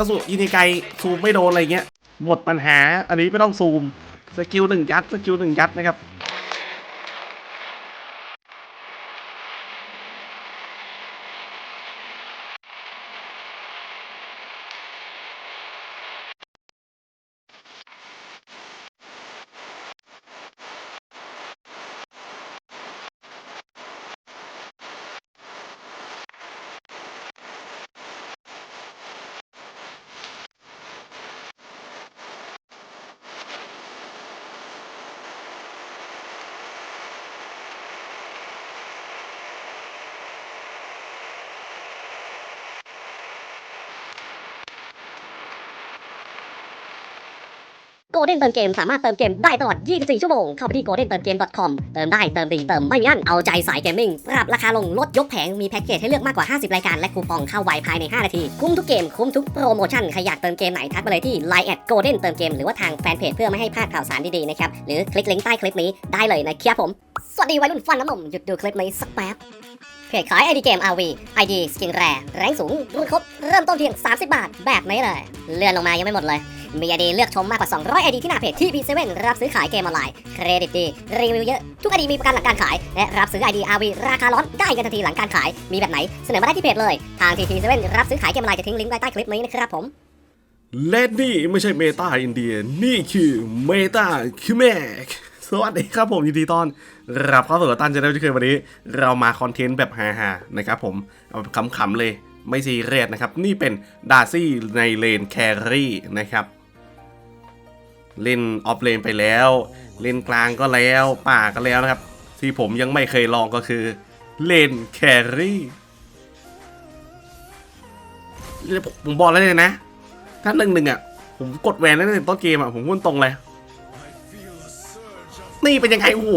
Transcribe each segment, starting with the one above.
อลสูยิงไกซูมไม่โดนอะไรเงี้ยหมดปัญหาอันนี้ไม่ต้องซูมสกิลหนึ่งยัดสกิลหนึ่งยัดนะครับ โกลเด้นเติมเกมสามารถเติมเกมได้ตลอด 24 ชั่วโมง เข้าไปที่ goldentermgame.com เติมได้เติมดีเติมไม่ยั้นเอาใจสายเกมมิ่งปรับราคาลงลดยกแผงมีแพ็กเกจให้เลือกมากกว่า 50 รายการและคูปองเข้าไวภายใน 5 นาที คุ้มทุกเกมคุ้มทุกโปรโมชั่นใครอยากเติมเกมไหนทักมาเลยที่ Line แอด golden เติมเกมหรือว่าทางแฟนเพจเพื่อไม่ให้พลาดข่าวสารดีๆนะครับหรือคลิกลิงก์ใต้คลิปนี้ได้เลยนะครับผมสวัสดีวัยรุ่นฟันน้ำนมหยุดดูคลิปนี้สักแป๊บ เพจขาย ID เกม RV ID สกินแรแรงสูงรุ่นครบ เริ่มต้นเพียง 30 บาท แบบนี้เลย เลื่อนลงมายังไม่หมดเลย มีไอดีเลือกชมมากกว่า 200ไอดีที่หน้าเพจที่ P7 รับซื้อขายเกมออนไลน์ เครดิตดี รีวิวเยอะ ทุกไอดีมีประกันหลังการขาย และรับซื้อไอดี RV ราคาร้อนได้กันทันทีหลังการขาย มีแบบไหน เสนอมาได้ที่เพจเลย ทาง TP7 รับซื้อขายเกมออนไลน์จะทิ้งลิงก์ไว้ใต้คลิปนี้นะครับผม และนี่ไม่ใช่เมตาอินเดีย นี่คือเมตาคิเมก สวัสดีครับผมยินดีต้อนรับเข้าสู่ตันจะได้ที่เคยวันนี้ เรามาคอนเทนต์แบบฮาๆนะครับผมเอาขำๆเลยไม่ซีเรียสนะครับ นี่เป็นดาร์ซี่ในเลนแครี่นะครับ เล่นออฟเลนไปแล้ว เลนกลางก็แล้วป่าก็แล้วนะครับ ที่ผมยังไม่เคยลองก็คือเลนแครี่ผมบอกแล้วเลยนะ ถ้าหนึ่งหนึ่งอะ ผมกดแวนแล้วในต้นเกมอะ ผมพูดตรงเลย นี่เป็นยังไงโอ้โห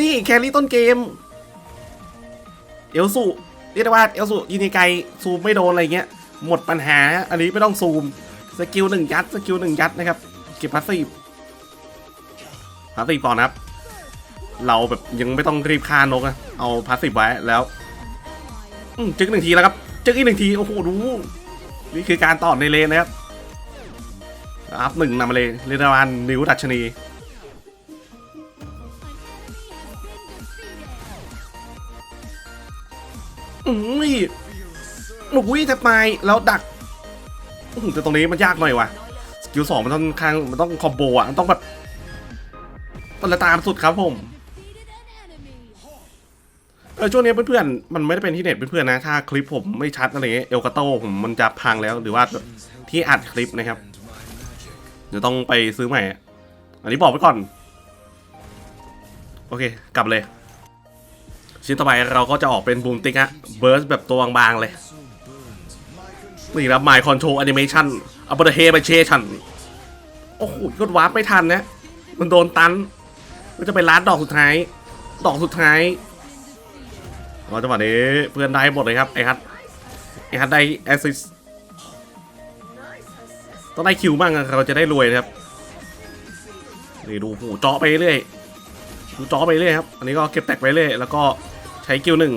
นี่แครี่ต้นเกม เอลสูเรียกได้ว่าเอลสูยิงไกลซูมไม่โดนอะไรเงี้ย หมดปัญหา อันนี้ไม่ต้องซูม สกิลหนึ่งยัด สกิลหนึ่งยัดนะครับ เก็บพาสซีฟพาสซีฟก่อนครับ เราแบบยังไม่ต้องรีบฆ่านกนะ เอาพาสซีฟไว้แล้วอืจึ๊กหนึ่งทีแล้วครับ จึ๊กอีกหนึ่งที โอ้โห ดู นี่คือการต่อในเลนนะครับอัพหนึ่งนำมาเลยเรยนวันนิวดัชนี หนุกวิ่งแทบตายแล้วดักแต่ตรงนี้มันยากหน่อยว่ะสกิลสองมันต้องข้างมันต้องคอมโบอะมันต้องแบบมันละตามสุดครับผมเออช่วงนี้เพื่อนๆมันไม่ได้เป็นที่เน็ตเพื่อนๆนะถ้าคลิปผมไม่ชัดอะไรเงี้ยเอลกาโต้ผมมันจะพังแล้วหรือว่าที่อัดคลิปนะครับเดี๋ยวต้องไปซื้อใหม่ อันนี้บอกไว้ก่อน โอเค กลับเลย ชิ้นต่อไปเราก็จะออกเป็นบูมติ๊กอะเบิร์สแบบตัวบางๆเลย นี่ครับ My Control Animation อัปเดตเฮไปเชชันโอ้โหกดวาร์ปไม่ทันนะ มันโดนตันก็จะเป็นล้านดอกสุดท้าย ดอกสุดท้ายเราจังหวะนี้เพื่อนได้หมดเลยครับ ไอ้ฮัทไอ้ฮัทได้แอสซิสต้องได้คิวบ้างอะเราจะได้รวยนะครับนี่ดูหูเจาะไปเรื่อยดูเจาะไปเรื่อยครับ อันนี้ก็เก็บแตกไปเรื่อยแล้วก็ใช้คิวหนึ่ง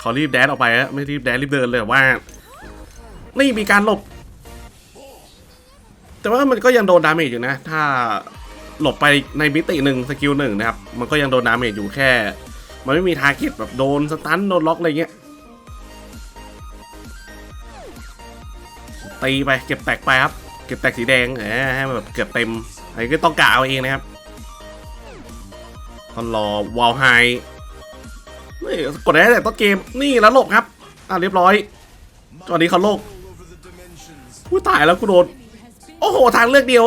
เขารีบแดนออกไปฮะไม่รีบแดนรีบเดินเลยว่า นี่มีการหลบ แต่ว่ามันก็ยังโดนดาเมจอยู่นะ ถ้าหลบไปในมิติหนึ่งสกิลหนึ่งนะครับ มันก็ยังโดนดาเมจอยู่แค่ มันไม่มีทาร์เก็ตแบบโดนสตันโดนล็อกอะไรเงี้ยตีไปเก็บแตกไปครับ เก็บแตกสีแดงให้มันแบบเกือบเต็มอันนี้ก็ต้องกะเอาเองนะครับตอนรอวอลไฮนี่กดได้แต่ต้นเกมนี่แล้วหลบครับ อะเรียบร้อยตอนนี้เขาโลก ผู้ตายแล้วกูโดน โอ้โห ทางเลือกเดียว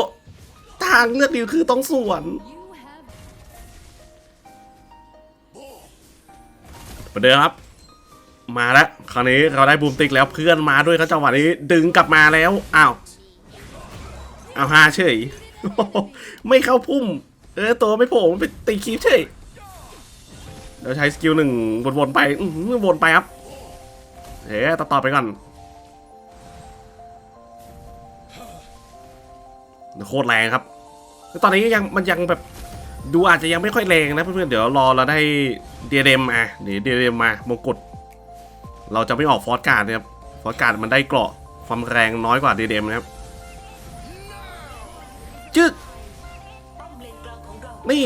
ทางเลือกเดียวคือต้องสวนเหมือนเดิมครับ มาแล้ว คราวนี้เราได้บูมติ๊กแล้วเพื่อนมาด้วยครับจังหวะนี้ดึงกลับมาแล้ว อ้าวอ้าวฮาเฉย ไม่เข้าพุ่ม เออ ตัวไม่โผล่มันไปตีคีบเฉยเดี๋ยวใช้สกิลหนึ่งวนๆไปวนไปครับเอ๊ะต่อไปก่อน โคตรแรงครับแต่ตอนนี้ยังมันยังแบบดูอาจจะยังไม่ค่อยแรงนะเพื่อนๆเดี๋ยวรอเราได้เดียเดมอะเดี๋ยวเดียเดมมามงกุฎเราจะไม่ออกฟอสการ์ดนะครับฟอสการ์ดมันได้เกราะความแรงน้อยกว่าเดเดมนะครับจึ๊กนี่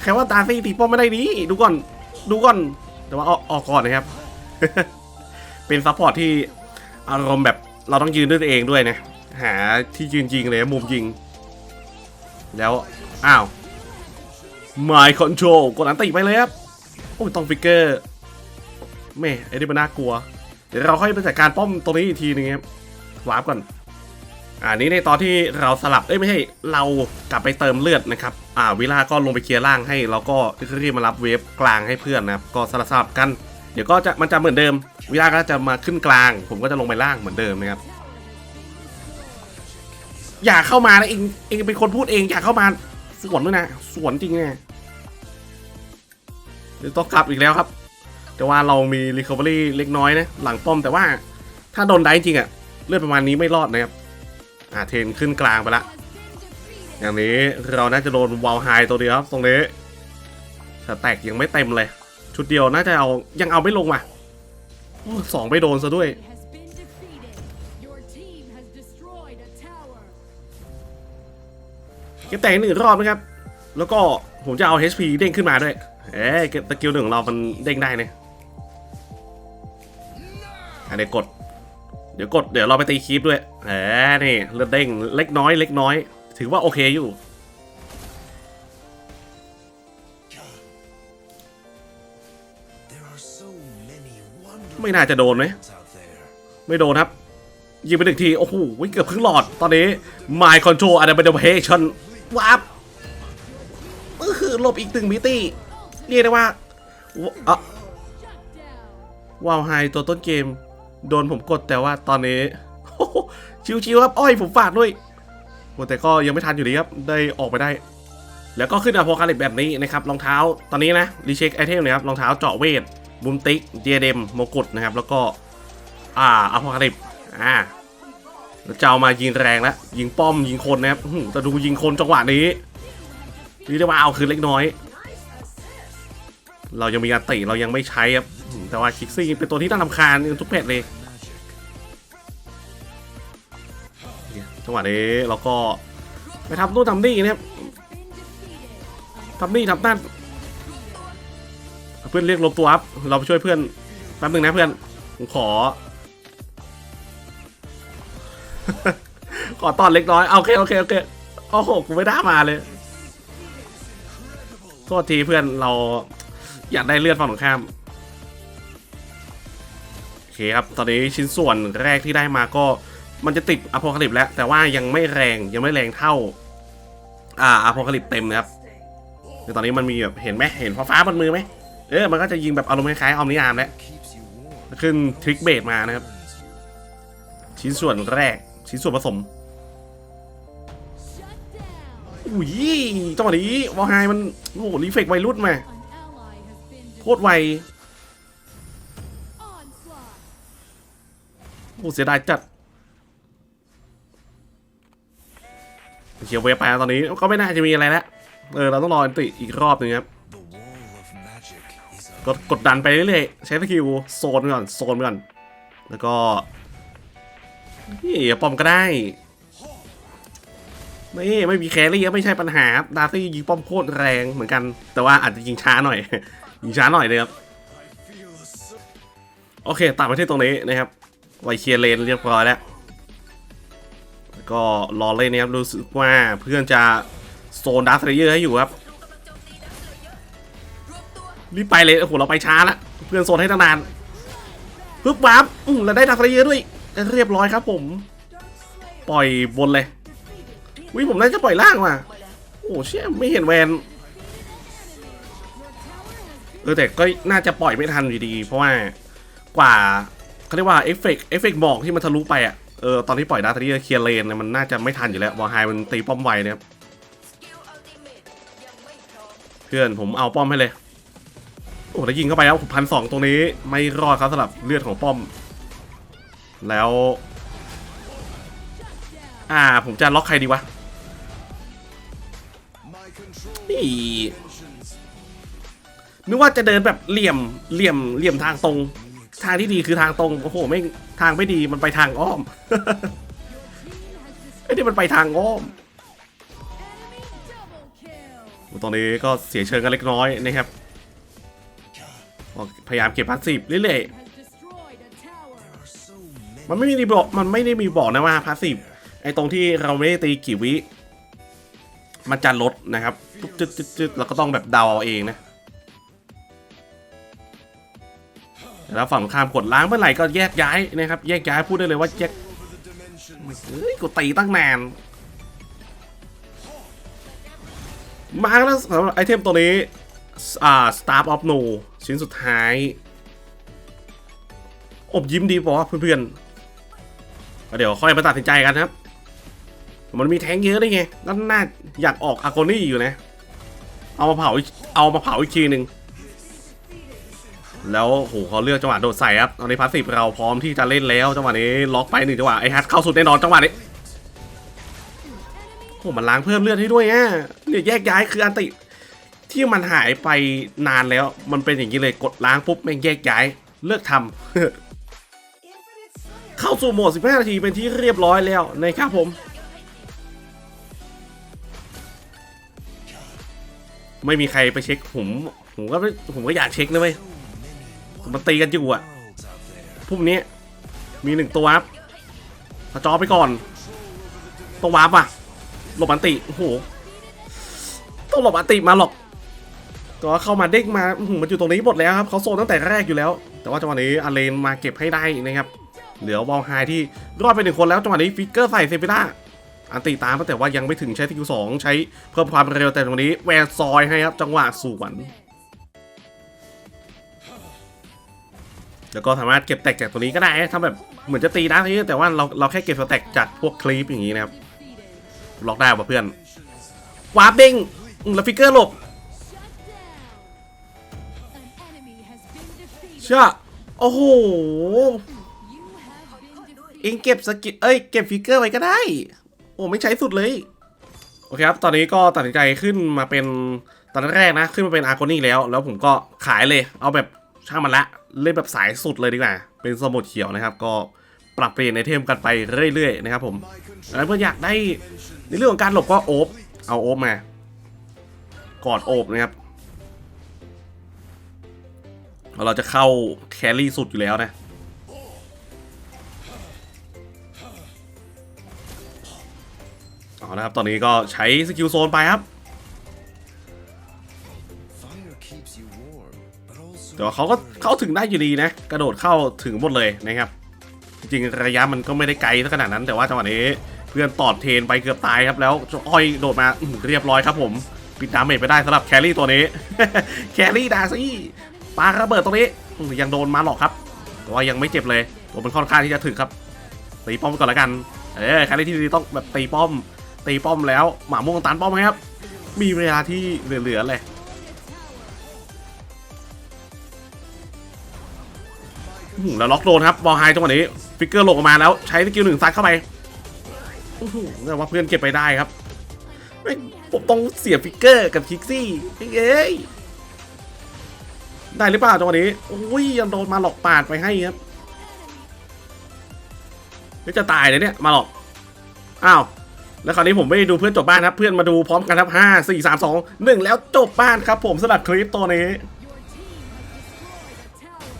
ใครว่าตาซี่ตีป้อมไม่ได้ดีดูก่อนดูก่อนแต่ว่าออกออกก่อนนะครับ เป็นซัพพอร์ตที่อารมณ์แบบเราต้องยืนด้วยตัวเองด้วยนะ หาที่ยืนยิงเลยมุมยิง แล้ว อ้าว My Control กดอันติไปเลยครับ โอ้ยต้องฟิกเกอร์แม่ไอ้นี่มันน่ากลัว เดี๋ยวเราค่อยไปจัดการป้อมตรงนี้อีกทีนึงครับวาร์ปก่อนอันนี้ในตอนที่เราสลับเอ้ยไม่ใช่เรากลับไปเติมเลือดนะครับ อ่าวิลาก็ลงไปเคลียร์ล่างให้แล้วก็รีบมารับเวฟกลางให้เพื่อนนะครับก็สลับสลับกัน เดี๋ยวก็จะมันจะเหมือนเดิม วิลาก็จะมาขึ้นกลาง ผมก็จะลงไปล่างเหมือนเดิมนะครับ อย่าเข้ามานะเองเองเป็นคนพูดเองอย่าเข้ามาสวนด้วยนะสวนจริงไงเดี๋ยวต้องกลับอีกแล้วครับ แต่ว่าเรามี Recovery เล็กน้อยนะหลังป้อมแต่ว่าถ้าโดนได้จริงอะเลือดประมาณนี้ไม่รอดนะครับอ่าเทนขึ้นกลางไปละอย่างนี้เราน่าจะโดนวอลไฮตัวเดียวครับ ตรงนี้แต่แตกยังไม่เต็มเลย ชุดเดียวน่าจะเอายังเอาไม่ลงว่ะสองไม่โดนซะด้วย เก็บแตกหนึ่งรอบนะครับ แล้วก็ผมจะเอา HP เด้งขึ้นมาด้วย เอ๊ะสกิลหนึ่งของเรามันเด้งได้เนี่ยอันนี้กด เดี๋ยวกด เดี๋ยวเราไปตีคีปด้วย เอ๊ะนี่เลือดเด้งเล็กน้อยเล็กน้อย ถือว่าโอเคอยู่ ไม่น่าจะโดนไหม ไม่โดนครับยิงไปหนึ่งที โอ้โหเกือบครึ่งหลอดตอนนี้ My Control Adaptation วับเออคือหลบอีกหนึ่งมิติเรียกได้ว่าวอะว้าวไฮตัวต้นเกม โดนผมกดแต่ว่าตอนนี้ ชิวๆครับ อ้อยผมฝากด้วยแต่ก็ยังไม่ทันอยู่ดีครับ ได้ออกไปได้ แล้วก็ขึ้นอโพอคาลิปแบบนี้นะครับรองเท้าตอนนี้นะ รีเช็คไอเทมนะครับรองเท้าเจาะเวทบุมติ๊กเดียเดมมกุฎนะครับ แล้วก็ อ่าอโพคาลิปอ่า แล้วจะเอามายิงแรงแล้วยิงป้อมยิงคนนะครับแต่ดูยิงคนจังหวะนี้นี่ได้ว่าเอาคืนเล็กน้อย เรายังมีอันติเรายังไม่ใช้ครับแต่ว่าคิกซี่เป็นตัวที่น่ารำคาญทุกเพจเลยจังหวะนี้เราก็ไปทำนู่นทำนี่นะครับทำนี่ทำนั่นเพื่อนเรียกรวมตัวครับเราไปช่วยเพื่อนแป๊บนึงนะเพื่อนผมขอ ขอตอนเล็กน้อยเอาโอเคโอเคโอเคโอ้โหกูไม่ได้มาเลยโทษทีเพื่อนเราอยากได้เลือดฝั่งตรงข้ามโอเคครับตอนนี้ชิ้นส่วนแรกที่ได้มาก็มันจะติดอโพคาลิปแล้ว แต่ว่ายังไม่แรงยังไม่แรงเท่า อ่าอโพคาลิปเต็มนะครับคือตอนนี้มันมีแบบเห็นไหมเห็นฟ้าฟ้าบนมือไหมเออมันก็จะยิงแบบอารมณ์คล้ายๆออมนิอาร์มแล้วขึ้นทริกเบดมานะครับ ชิ้นส่วนแรก ชิ้นส่วนผสม Shut down. อุ้ยจังหวะนี้วอลไฮมันโอ้โหรีเฟกวัยรุ่นมา An ally has been โคตรไว onslaught. โอ้โหเสียดายจัดเขียวเวฟไปแล้วตอนนี้ก็ไม่น่าจะมีอะไรแล้วเออเราต้องรออันติอีกรอบหนึงครับ The wall of magic is ก up. ดกดดันไปเรื่อยๆใช้สกิลโซนไปก่อนโซนไปก่อน แล้วก็ นี่ปอมก็ได้นี่ไม่มีแครี่ก็ไม่ใช่ปัญหา ดาร์ตี้ยิงป้อมโคตรแรงเหมือนกัน แต่ว่าอาจจะยิงช้าหน่อย ยิงช้าหน่อยเลยครับ โอเคตัดไปที่ตรงนี้นะครับ ไวเคลียร์เลนเรียบร้อยแล้ว ก็รอเล่นนะครับ รู้สึกว่าเพื่อนจะโซนดาร์ธเยอร์ให้อยู่ครับรีบไปเลย โอ้โห เราไปช้าละ เพื่อนโซนให้ตั้งนานปึ๊บวับอืมเราได้ดักทะเลเยอะด้วย เรียบร้อยครับผม ปล่อยบนเลยวิผมน่าจะปล่อยล่างว่ะโอ้เชี่ยไม่เห็นแวนเออแต่ก็น่าจะปล่อยไม่ทันอยู่ดี เพราะว่ากว่าเขาเรียกว่าเอฟเฟกเอฟเฟกหมอกที่มันทะลุไปอะเออตอนที่ปล่อยดาร์ทะเลเยอร์เคลียร์เลนเนี่ยมันน่าจะไม่ทันอยู่แล้ววอลไฮมันตีป้อมไวเนะครับเพื่อนผมเอาป้อมให้เลยโอ้แล้วยิงเข้าไปแล้วพันสองตรงนี้ไม่รอดครับสำหรับเลือดของป้อม แล้ว อ่า ผมจะล็อกใครดีวะนี่นึกว่าจะเดินแบบเหลี่ยมเหลี่ยมเหลี่ยมทางตรง ทางที่ดีคือทางตรงโอ้โหไม่ทางไม่ดีมันไปทางอ้อมไอ้นี่มันไปทางอ้อมตอนนี้ก็เสียเชิงกันเล็กน้อยนะครับพยายามเก็บพาสซีฟเรื่อยๆ มันไม่มีบอกมันไม่ได้มีบอกนะว่าพาสซีฟไอ้ตรงที่เราไม่ได้ตีกี่วิมันจะลดนะครับปุ๊บจึ๊ดจึ๊ดจึ๊ดเราก็ต้องแบบเดาเอาเองนะแล้วฝั่งข้ามกดล้างเมื่อไหร่ก็แยกย้ายนะครับ แยกย้ายพูดได้เลยว่าแยกเฮ้ยกูตีตั้งนานมาแล้วสำหรับไอเทมตัวนี้อ่า Star of No ชิ้นสุดท้าย อบยิ้มดีป่ะเพื่อนๆ แล้วเดี๋ยวค่อยมาตัดสินใจกันครับ มันมีแทงเยอะได้ไงก็น่าอยากออกอาโกนี่อยู่นะ เอามาเผาเอามาเผาอีกทีหนึ่งแล้วโหเขาเลือกจังหวะโดดใส่ครับตอนนี้พาสซีฟเราพร้อมที่จะเล่นแล้วจังหวะนี้ล็อกไปหนึ่งจังหวะไอฮัทเข้าสุดแน่นอนจังหวะนี้โหมันล้างเพิ่มเลือดให้ด้วยอะเนี่ยแยกย้ายคืออันติที่มันหายไปนานแล้ว มันเป็นอย่างนี้เลยกดล้างปุ๊บแม่งแยกย้ายเลิกทำ เข้าสู่โหมด 15 นาทีเป็นที่เรียบร้อยแล้วนะครับผมไม่มีใครไปเช็คผมผมก็ผมก็อยากเช็คนะเว้ยมันตีกันอยู่อะพรุ่งนี้มีหนึ่งตัวครับกระจอไปก่อนต้องวาร์ปอะหลบอันติโอ้โหต้องหลบอันติมาหรอกแตัวาเข้ามาเด้งมาหือมันอยู่ตรงนี้หมดแล้วครับเขาโซนตั้งแต่แรกอยู่แล้ว แต่ว่าจังหวะนี้อาเลนมาเก็บให้ได้นะครับ เหลือวอลไฮที่รอดไปหนึ่งคนแล้วจังหวะนี้ฟิกเกอร์ใส่เซฟิล่าอันติตามแต่ว่ายังไม่ถึงใช้สกิลสองใช้เพิ่มความเร็วแต่ตรงนี้แวร์ซอยให้ครับจังหวะสวนแล้วก็สามารถเก็บแตกจากตัวนี้ก็ได้ทำแบบเหมือนจะตีนะแต่ว่าเราเราแค่เก็บสแต็กจากพวกคลิปอย่างนี้นะครับล็อกได้ป่ะเพื่อนวาร์ปเด้งแล้วฟิกเกอร์หลบเชื่อโอ้โห เองเก็บสกิลเอ้ยเก็บฟิกเกอร์ไว้ก็ได้ โอ้ไม่ใช้สุดเลย โอเคครับ ตอนนี้ก็ตัดสินใจขึ้นมาเป็นตอนแรกนะ ขึ้นมาเป็นอาร์โกนี่แล้ว แล้วผมก็ขายเลย เอาแบบช่างมันละ เล่นแบบสายสุดเลยดีกว่า เป็นสมุดเขียวนะครับ ก็ปรับเปลี่ยนไอเทมกันไปเรื่อยๆนะครับผมแล้วเพื่อนอยากได้ในเรื่องของการหลบก็โอบเอาโอบมากอดโอบนะครับเราจะเข้าแครี่สุดอยู่แล้วนะ เอาละครับ ตอนนี้ก็ใช้สกิลโซนไปครับ Fire keeps you warm, but also แต่ว่าเขาก็เข้าถึงได้อยู่ดีนะ กระโดดเข้าถึงหมดเลยนะครับ จริงๆระยะมันก็ไม่ได้ไกลสักขนาดนั้น แต่ว่าจังหวะนี้เพื่อนตอดเทรนไปเกือบตายครับ แล้วเจ้าอ้อยโดดมาอื้อหือเรียบร้อยครับผม ปิดดาเมจไปได้สำหรับแครี่ตัวนี้ แครี่ดาซี่ปาระเบิดตรงนี้อื้อยังโดนมาหรอกครับ แต่ว่ายังไม่เจ็บเลยตัวมันค่อนข้างที่จะถึงครับตีป้อมก่อนละกัน เออแครี่ที่ดีต้องแบบตีป้อม ตีป้อมแล้ว หมาม่วงตันป้อมไหมครับ มีเวลาที่เหลือๆเลยแล้วล็อกโดนครับบอลไฮจังหวะนี้ฟิกเกอร์ลงออกมาแล้วใช้สกิลหนึ่งซัดเข้าไปอื้อหือแต่ว่าเพื่อนเก็บไปได้ครับผมต้องเสียฟิกเกอร์กับคิกซี่เอ้ยได้หรือเปล่าจังหวะนี้โอ้ยยังโดนมาหลอกปาดไปให้ครับจะตายเลยเนี่ยมาหลอกอ้าว แล้วคราวนี้ผมไม่ได้ดูเพื่อนจบบ้านครับ เพื่อนมาดูพร้อมกันครับห้าสี่สามสองหนึ่งแล้วจบบ้านครับ ผมสำหรับคลิปตัวนี้ Your team has destroyed a tower.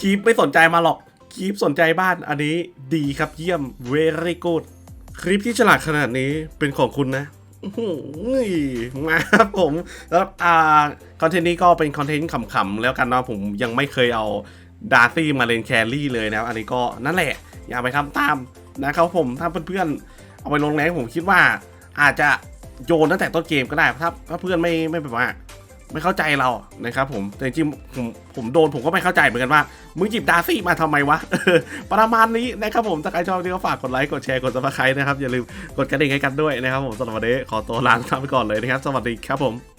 คีปไม่สนใจมาหรอกคีปสนใจบ้านอันนี้ดีครับเยี่ยม very good คลิปที่ฉลาดขนาดนี้เป็นของคุณนะมาครับผมแล้วอ่าคอนเทนต์นี้ก็เป็นคอนเทนต์ขำๆแล้วกันเนาะผมยังไม่เคยเอาดาร์ซี่มาเล่นแครี่เลยนะอันนี้ก็นั่นแหละ อย่าไปทำตาม นะครับผมถ้าเพื่อนๆเอาไปลงแรงผมคิดว่า อาจจะโยนตั้งแต่ต้นเกมก็ได้ถ้าถ้าเพื่อนไม่ไม่แบบว่าไม่เข้าใจเรานะครับผมแต่จริงๆผมผมโดนผมก็ไม่เข้าใจเหมือนกันว่า มึงหยิบดาซี่มาทำไมวะประมาณนี้นะครับผมถ้าใครชอบที่ก็ฝากกดไลค์กดแชร์กดซับสไครต์นะครับอย่าลืมกดกระดิ่งให้กันด้วยนะครับผมสำหรับวันนี้ขอตัวลาไปก่อนเลยนะครับ สวัสดีครับผม